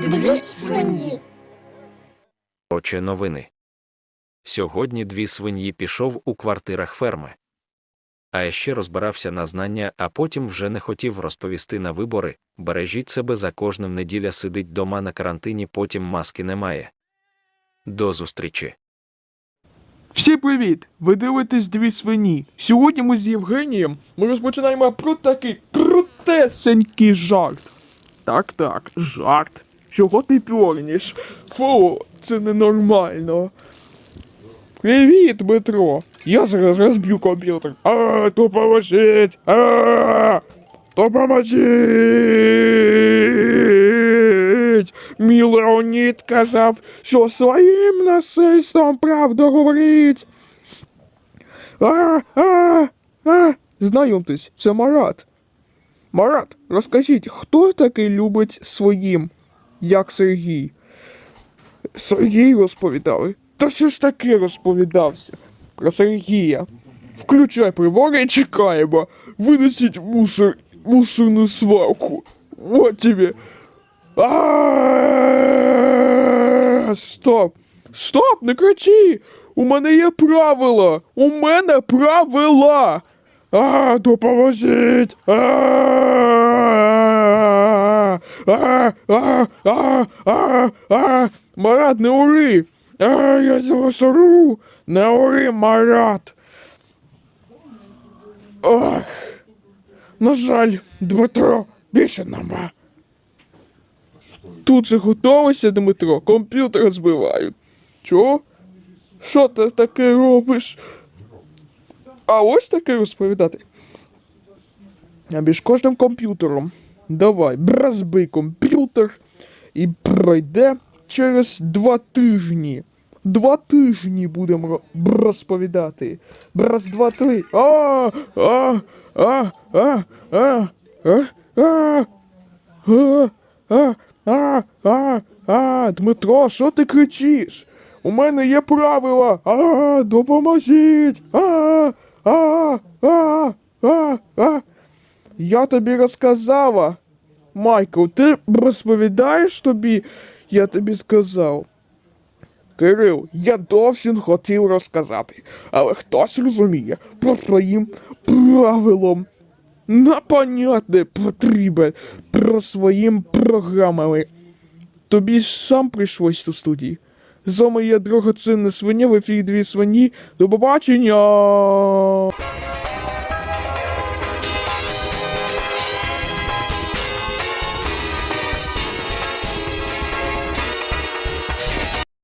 Дві свині. Оче новини. Сьогодні дві свиньї пішов у квартирах ферми. А ще розбирався на знання, а потім вже не хотів розповісти на вибори бережіть себе за кожним неділя сидить дома на карантині, потім маски немає. До зустрічі. Всім привіт! Ви дивитесь дві свині. Сьогодні ми з Євгенієм ми розпочинаємо про такий крутесенький жарт. Так, так, жарт. Чого ти пьорніш? Фу, це ненормально. Привіт, Дмитро. Я зараз розб'ю комп'ютер. А, допоможіть! А, допоможіть! Мій Леонід казав, що своїм насильством правду говорить. А, а, а. Знайомтесь, це Марат. Марат, розкажіть, хто такий любить своїм, як Сергій? Сергій розповідали. Та що ж таке розповідався? Про Сергія. Включай прибори і чекаємо. Винесіть мусор, мусорну свалку. Вот тебе. Стоп! Стоп, не кричи! У мене є правила! У мене правила! А, допоможіть! А, Марат, не ури! А, я зараз ору! Не ури, Марат! Ох! На жаль, Дмитро, більше нема. Тут же готовишся, Дмитро, комп'ютер збивають. Чого? Що ти таке робиш? А ось таке розповідати. А між кожним комп'ютером. Давай, розбий комп'ютер і пройде через два тижні. Два тижні будемо розповідати. Раз, два, три. А, а, а, а, а, а, а, а, а, а, а, Дмитро, що ти кричиш? У мене є правила. А, допоможіть. А, а, а, а, а. Я тобі розказала. Майкл, ти розповідаєш тобі, я тобі сказав. Кирил, я зовсім хотів розказати, але хтось розуміє про своїм правилом. Напонятне потрібен про своїм програмами. Тобі сам прийшлось до студії. З вами є дорогоцінна свиня в ефірі дві свині. До побачення!